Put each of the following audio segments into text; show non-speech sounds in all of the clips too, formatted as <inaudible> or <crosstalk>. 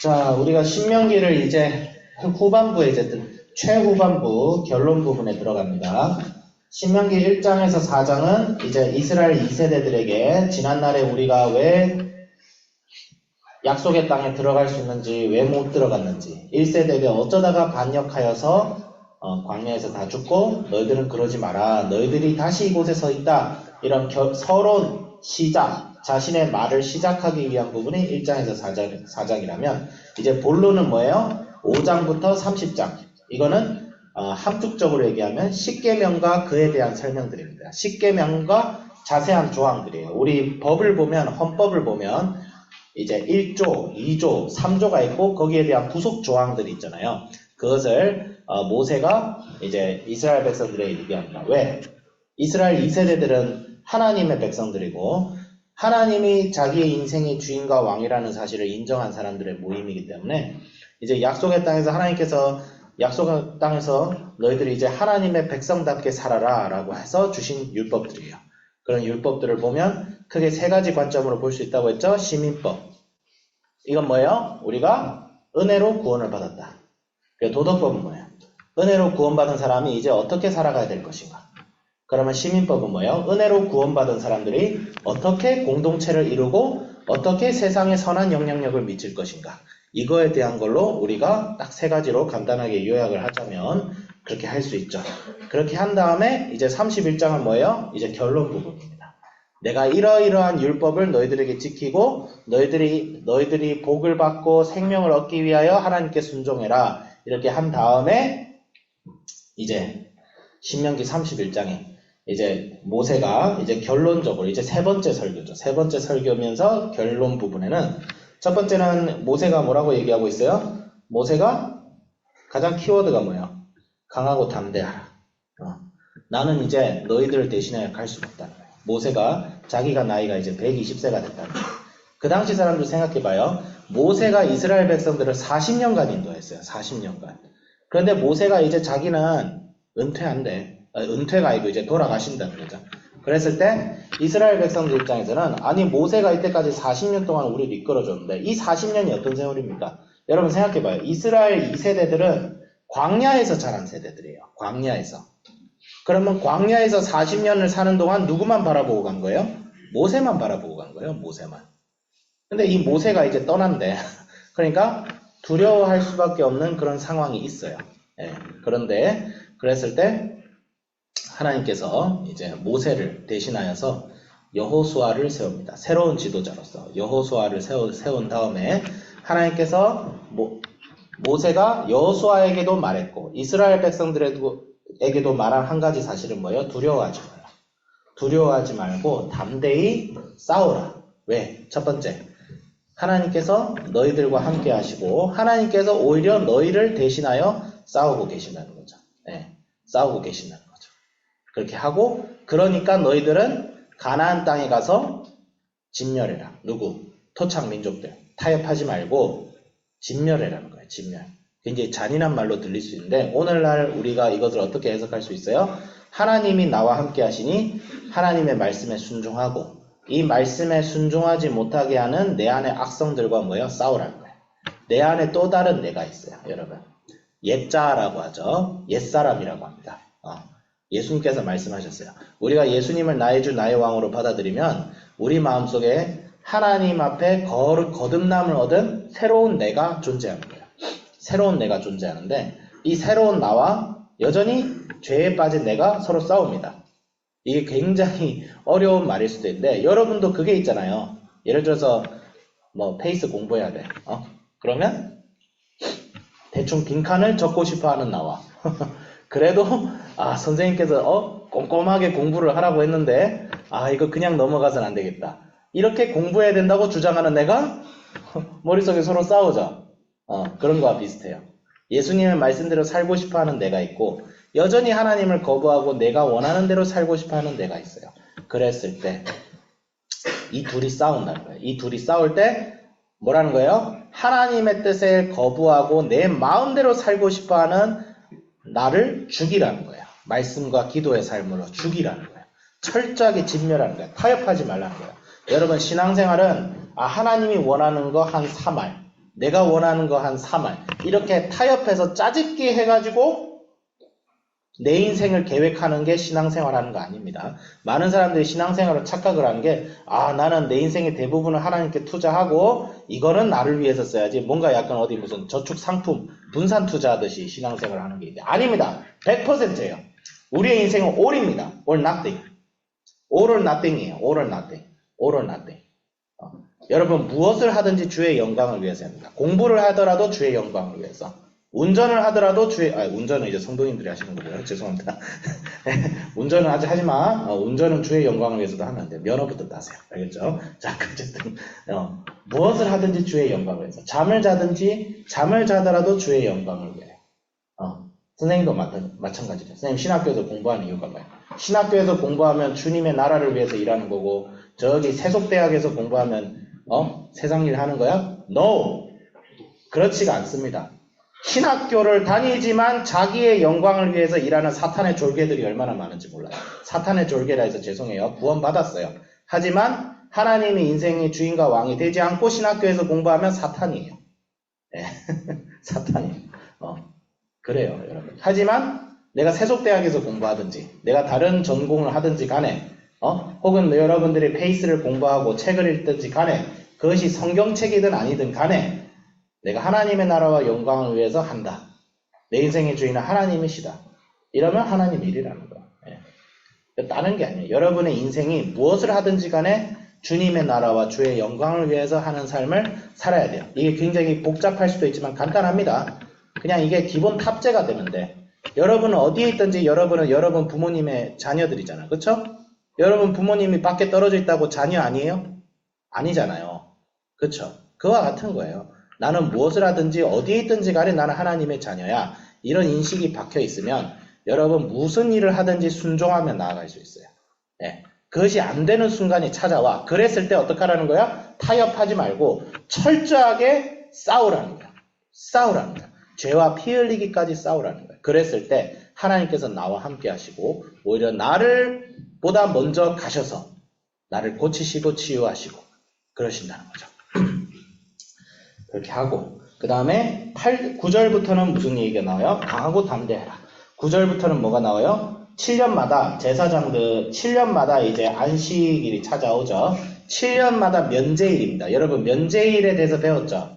자, 우리가 신명기를 이제 후반부에 이제 최후반부 결론 부분에 들어갑니다. 신명기 1장에서 4장은 이제 이스라엘 2세대들에게 지난날에 우리가 왜 약속의 땅에 들어갈 수 있는지 왜 못 들어갔는지 1세대에게 어쩌다가 반역하여서 어, 광야에서 다 죽고 너희들은 그러지 마라. 너희들이 다시 이곳에 서 있다. 이런 겨, 서론 시작 자신의 말을 시작하기 위한 부분이 1장에서 4장, 4장이라면 이제 본론은 뭐예요? 5장부터 30장 이거는 어, 함축적으로 얘기하면 10계명과 그에 대한 설명들입니다. 10계명과 자세한 조항들이에요. 우리 법을 보면 헌법을 보면 이제 1조, 2조, 3조가 있고 거기에 대한 부속 조항들이 있잖아요. 그것을 어, 모세가 이제 이스라엘 백성들에게 얘기합니다. 왜? 이스라엘 2세대들은 하나님의 백성들이고 하나님이 자기의 인생의 주인과 왕이라는 사실을 인정한 사람들의 모임이기 때문에 이제 약속의 땅에서 하나님께서 약속의 땅에서 너희들이 이제 하나님의 백성답게 살아라 라고 해서 주신 율법들이에요. 그런 율법들을 보면 크게 세 가지 관점으로 볼 수 있다고 했죠. 시민법. 이건 뭐예요? 우리가 은혜로 구원을 받았다. 도덕법은 뭐예요? 은혜로 구원받은 사람이 이제 어떻게 살아가야 될 것인가? 그러면 시민법은 뭐예요? 은혜로 구원받은 사람들이 어떻게 공동체를 이루고 어떻게 세상에 선한 영향력을 미칠 것인가? 이거에 대한 걸로 우리가 딱 세 가지로 간단하게 요약을 하자면 그렇게 할 수 있죠. 그렇게 한 다음에 이제 31장은 뭐예요? 이제 결론 부분입니다. 내가 이러이러한 율법을 너희들에게 지키고 너희들이 너희들이 복을 받고 생명을 얻기 위하여 하나님께 순종해라. 이렇게 한 다음에 이제 신명기 31장에 이제 모세가 이제 결론적으로 이제 세 번째 설교죠. 세 번째 설교면서 결론 부분에는 첫 번째는 모세가 뭐라고 얘기하고 있어요? 모세가 가장 키워드가 뭐예요? 강하고 담대하라. 어. 나는 이제 너희들을 대신해 갈수 없다. 모세가 자기가 나이가 이제 120세가 됐다. 그 당시 사람들 생각해봐요. 모세가 이스라엘 백성들을 40년간 인도했어요. 40년간. 그런데 모세가 이제 자기는 은퇴한대. 어, 은퇴가 아니고 이제 돌아가신다 그러죠. 그랬을 때 이스라엘 백성들 입장에서는 아니 모세가 이때까지 40년 동안 우리를 이끌어줬는데 이 40년이 어떤 세월입니까? 여러분 생각해봐요. 이스라엘 2세대들은 광야에서 자란 세대들이에요. 광야에서. 그러면 광야에서 40년을 사는 동안 누구만 바라보고 간 거예요? 모세만 바라보고 간 거예요. 모세만. 근데 이 모세가 이제 떠난대. <laughs> 그러니까 두려워할 수밖에 없는 그런 상황이 있어요. 예. 그런데 그랬을 때 하나님께서 이제 모세를 대신하여서 여호수아를 세웁니다. 새로운 지도자로서 여호수아를 세우, 세운 다음에 하나님께서 모, 모세가 여호수아에게도 말했고 이스라엘 백성들에게도 말한 한 가지 사실은 뭐예요? 두려워하지 마라. 두려워하지 말고 담대히 싸우라. 왜? 첫 번째, 하나님께서 너희들과 함께 하시고 하나님께서 오히려 너희를 대신하여 싸우고 계신다는 거죠. 네, 싸우고 계신다는 그렇게 하고 그러니까 너희들은 가나안 땅에 가서 진멸해라. 누구? 토착 민족들. 타협하지 말고 진멸해라는 거예요. 진멸. 굉장히 잔인한 말로 들릴 수 있는데 오늘날 우리가 이것을 어떻게 해석할 수 있어요? 하나님이 나와 함께 하시니 하나님의 말씀에 순종하고 이 말씀에 순종하지 못하게 하는 내 안의 악성들과 뭐예요? 싸우라는 거예요. 내 안에 또 다른 내가 있어요. 여러분. 옛자라고 하죠. 옛사람이라고 합니다. 어. 예수님께서 말씀하셨어요. 우리가 예수님을 나의 주 나의 왕으로 받아들이면 우리 마음속에 하나님 앞에 거듭남을 얻은 새로운 내가 존재하는 거예요. 새로운 내가 존재하는데 이 새로운 나와 여전히 죄에 빠진 내가 서로 싸웁니다. 이게 굉장히 <laughs> 어려운 말일 수도 있는데 여러분도 그게 있잖아요. 예를 들어서 뭐 페이스 공부해야 돼. 어? 그러면 대충 빈칸을 적고 싶어 하는 나와 <laughs> 그래도 아 선생님께서 어 꼼꼼하게 공부를 하라고 했는데 아 이거 그냥 넘어가선 안 되겠다. 이렇게 공부해야 된다고 주장하는 내가 머릿속에 서로 싸우죠. 어, 그런 거와 비슷해요. 예수님의 말씀대로 살고 싶어 하는 내가 있고 여전히 하나님을 거부하고 내가 원하는 대로 살고 싶어 하는 내가 있어요. 그랬을 때 이 둘이 싸운다는 거예요. 이 둘이 싸울 때 뭐라는 거예요? 하나님의 뜻을 거부하고 내 마음대로 살고 싶어 하는 나를 죽이라는 거예요. 말씀과 기도의 삶으로 죽이라는 거예요. 철저하게 진멸하는 거예요. 타협하지 말라는 거예요. 여러분 신앙생활은 아 하나님이 원하는 거 한 3알 내가 원하는 거 한 3알. 이렇게 타협해서 짜집기 해가지고 내 인생을 계획하는 게 신앙생활하는 거 아닙니다. 많은 사람들이 신앙생활을 착각을 하는 게, 아, 나는 내 인생의 대부분을 하나님께 투자하고, 이거는 나를 위해서 써야지. 뭔가 약간 어디 무슨 저축 상품, 분산 투자하듯이 신앙생활을 하는 게 아닙니다. 100%예요. 우리의 인생은 all입니다. all nothing. or nothing이에요. or nothing. or nothing. 어, 여러분, 무엇을 하든지 주의 영광을 위해서 합니다. 공부를 하더라도 주의 영광을 위해서. 운전을 하더라도 주의, 아, 운전은 이제 성도님들이 하시는 거고요. <laughs> 죄송합니다. <laughs> 운전은 아직 하지 마. 어, 운전은 주의 영광을 위해서도 하면 안 돼요. 면허부터 따세요. 알겠죠? <laughs> 자, 어쨌든, 어, 무엇을 하든지 주의 영광을 위해서. 잠을 자든지, 잠을 자더라도 주의 영광을 위해. 어, 선생님도 마찬, 마찬가지죠. 선생님 신학교에서 공부하는 이유가 뭐예요? 신학교에서 공부하면 주님의 나라를 위해서 일하는 거고, 저기 세속대학에서 공부하면, 어? 세상 일 하는 거야? No! 그렇지가 않습니다. 신학교를 다니지만 자기의 영광을 위해서 일하는 사탄의 졸개들이 얼마나 많은지 몰라요. 사탄의 졸개라 해서 죄송해요. 구원받았어요. 하지만 하나님이 인생의 주인과 왕이 되지 않고 신학교에서 공부하면 사탄이에요. 예. <laughs> 사탄이에요. 어, 그래요, 여러분. 하지만 내가 세속대학에서 공부하든지, 내가 다른 전공을 하든지 간에, 어? 혹은 여러분들이 페이스를 공부하고 책을 읽든지 간에, 그것이 성경책이든 아니든 간에, 내가 하나님의 나라와 영광을 위해서 한다. 내 인생의 주인은 하나님이시다. 이러면 하나님 일이라는 거. 예. 다른 게 아니에요. 여러분의 인생이 무엇을 하든지 간에 주님의 나라와 주의 영광을 위해서 하는 삶을 살아야 돼요. 이게 굉장히 복잡할 수도 있지만 간단합니다. 그냥 이게 기본 탑재가 돼. 여러분은 어디에 있든지 여러분은 여러분 부모님의 자녀들이잖아. 그쵸? 여러분 부모님이 밖에 떨어져 있다고 자녀 아니에요? 아니잖아요. 그쵸? 그와 같은 거예요. 나는 무엇을 하든지 어디에 있든지 간에 나는 하나님의 자녀야. 이런 인식이 박혀 있으면 여러분 무슨 일을 하든지 순종하며 나아갈 수 있어요. 예. 그것이 안 되는 순간이 찾아와. 그랬을 때 어떡하라는 거야? 타협하지 말고 철저하게 싸우라는 거야. 싸우라는 거야. 죄와 피 흘리기까지 싸우라는 거야. 그랬을 때 하나님께서 나와 함께 하시고 오히려 나를 보다 먼저 가셔서 나를 고치시고 치유하시고 그러신다는 거죠. 그렇게 하고 그 다음에 8, 9절부터는 무슨 얘기가 나와요? 강하고 담대해라. 9절부터는 뭐가 나와요? 7년마다 제사장들 7년마다 이제 안식일이 찾아오죠. 7년마다 면제일입니다. 여러분 면제일에 대해서 배웠죠?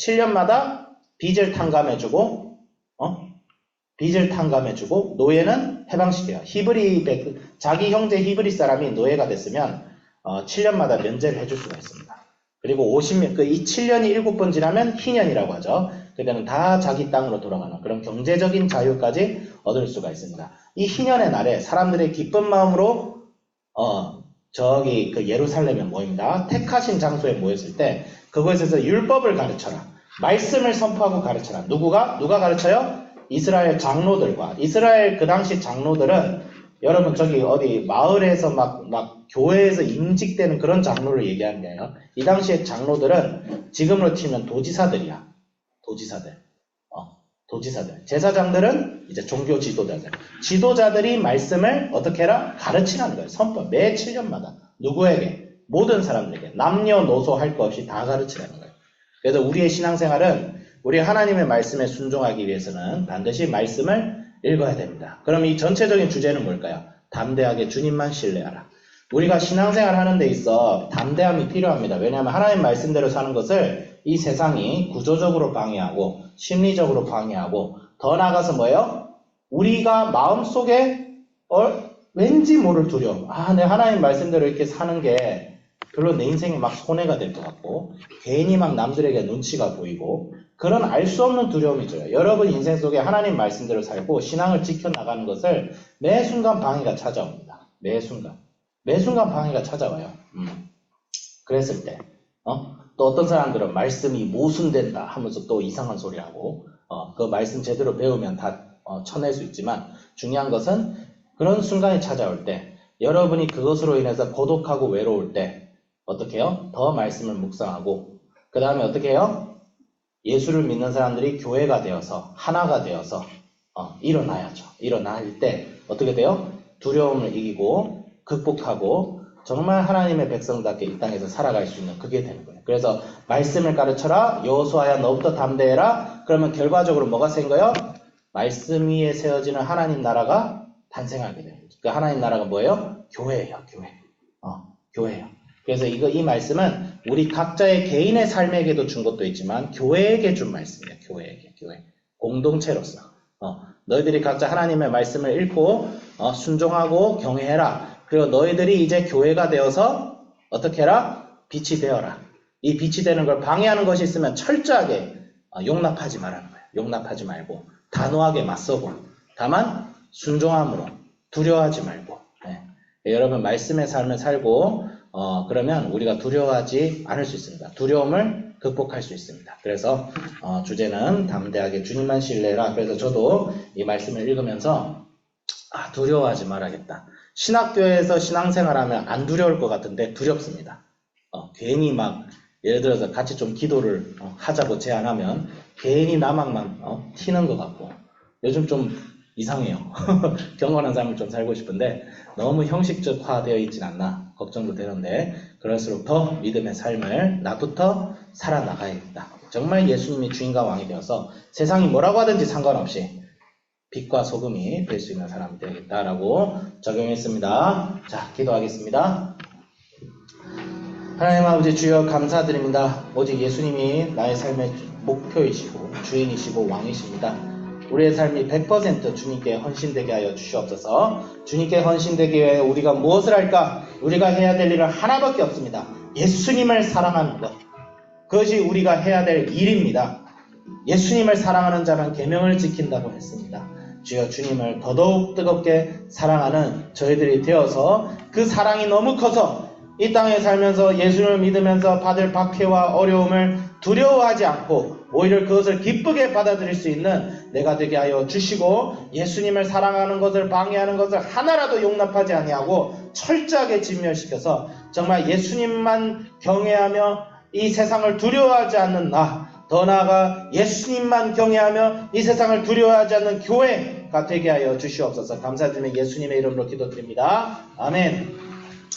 7년마다 빚을 탕감해주고 어? 빚을 탕감해주고 노예는 해방시켜요. 히브리 백- 자기 형제 히브리 사람이 노예가 됐으면 어, 7년마다 면제를 해줄 수가 있습니다. 그리고 50년, 그 이 7년이 7번 지나면 희년이라고 하죠. 그때는 다 자기 땅으로 돌아가는 그런 경제적인 자유까지 얻을 수가 있습니다. 이 희년의 날에 사람들의 기쁜 마음으로 어, 저기 그 예루살렘에 모입니다. 택하신 장소에 모였을 때 그곳에서 율법을 가르쳐라. 말씀을 선포하고 가르쳐라. 누구가? 누가 가르쳐요? 이스라엘 장로들과 이스라엘 그 당시 장로들은 여러분 저기 어디 마을에서 막, 막 교회에서 임직되는 그런 장로를 얘기하는 게 아니라 이 당시의 장로들은 지금으로 치면 도지사들이야. 도지사들. 어, 도지사들. 제사장들은 이제 종교 지도자들. 지도자들이 말씀을 어떻게 해라? 가르치라는 거예요. 선법. 매 7년마다. 누구에게? 모든 사람들에게. 남녀노소 할 것 없이 다 가르치라는 거예요. 그래서 우리의 신앙생활은 우리 하나님의 말씀에 순종하기 위해서는 반드시 말씀을 읽어야 됩니다. 그럼 이 전체적인 주제는 뭘까요? 담대하게 주님만 신뢰하라. 우리가 신앙생활 하는 데 있어 담대함이 필요합니다. 왜냐하면 하나님 말씀대로 사는 것을 이 세상이 구조적으로 방해하고 심리적으로 방해하고 더 나아가서 뭐예요? 우리가 마음속에 어, 왠지 모를 두려움. 아, 내 하나님 말씀대로 이렇게 사는 게 별로 내 인생에 막 손해가 될 것 같고 괜히 막 남들에게 눈치가 보이고 그런 알 수 없는 두려움이 들어요. 여러분 인생 속에 하나님 말씀대로 살고 신앙을 지켜나가는 것을 매 순간 방해가 찾아옵니다. 매 순간. 매 순간 방해가 찾아와요. 음. 그랬을 때, 어? 또 어떤 사람들은 말씀이 모순된다 하면서 또 이상한 소리 하고, 어, 그 말씀 제대로 배우면 다 어, 쳐낼 수 있지만 중요한 것은 그런 순간이 찾아올 때, 여러분이 그것으로 인해서 고독하고 외로울 때, 어떻게 해요? 더 말씀을 묵상하고, 그 다음에 어떻게 해요? 예수를 믿는 사람들이 교회가 되어서, 하나가 되어서, 어, 일어나야죠. 일어날 때, 어떻게 돼요? 두려움을 이기고, 극복하고 정말 하나님의 백성답게 이 땅에서 살아갈 수 있는 그게 되는 거예요. 그래서 말씀을 가르쳐라. 여호수아야 너부터 담대해라. 그러면 결과적으로 뭐가 생거요 말씀 위에 세워지는 하나님 나라가 탄생하게 돼요. 그 하나님 나라가 뭐예요? 교회예요. 교회. 어, 교회예요. 그래서 이거 이 말씀은 우리 각자의 개인의 삶에게도 준 것도 있지만 교회에게 준 말씀이에요. 교회에게. 교회. 공동체로서. 어, 너희들이 각자 하나님의 말씀을 읽고 어, 순종하고 경외해라. 그리고 너희들이 이제 교회가 되어서 어떻게 해라? 빛이 되어라. 이 빛이 되는 걸 방해하는 것이 있으면 철저하게 어, 용납하지 말라는 거예요. 용납하지 말고 단호하게 맞서고 다만 순종함으로 두려워하지 말고 네. 여러분 말씀의 삶을 살고 어, 그러면 우리가 두려워하지 않을 수 있습니다. 두려움을 극복할 수 있습니다. 그래서 어, 주제는 담대하게 주님만 신뢰라. 그래서 저도 이 말씀을 읽으면서 아, 두려워하지 말아야겠다. 신학교에서 신앙생활하면 안 두려울 것 같은데 두렵습니다. 어, 괜히 막 예를 들어서 같이 좀 기도를 어, 하자고 제안하면 괜히 나만만 어, 튀는 것 같고 요즘 좀 이상해요. <laughs> 경건한 삶을 좀 살고 싶은데 너무 형식적화되어 있진 않나 걱정도 되는데 그럴수록 더 믿음의 삶을 나부터 살아나가야겠다. 정말 예수님이 주인과 왕이 되어서 세상이 뭐라고 하든지 상관없이 빛과 소금이 될 수 있는 사람이 되겠다라고 적용했습니다. 자, 기도하겠습니다. 하나님 아버지 주여 감사드립니다. 오직 예수님이 나의 삶의 목표이시고 주인이시고 왕이십니다. 우리의 삶이 100% 주님께 헌신되게 하여 주시옵소서. 주님께 헌신되기 위해 우리가 무엇을 할까? 우리가 해야 될 일은 하나밖에 없습니다. 예수님을 사랑하는 것. 그것이 우리가 해야 될 일입니다. 예수님을 사랑하는 자는 계명을 지킨다고 했습니다. 주여 주님을 더더욱 뜨겁게 사랑하는 저희들이 되어서 그 사랑이 너무 커서 이 땅에 살면서 예수를 믿으면서 받을 박해와 어려움을 두려워하지 않고 오히려 그것을 기쁘게 받아들일 수 있는 내가 되게 하여 주시고 예수님을 사랑하는 것을 방해하는 것을 하나라도 용납하지 아니하고 철저하게 진멸시켜서 정말 예수님만 경외하며 이 세상을 두려워하지 않는 나, 더 나아가 예수님만 경외하며 이 세상을 두려워하지 않는 교회가 되게 하여 주시옵소서 감사드리며 예수님의 이름으로 기도드립니다. 아멘.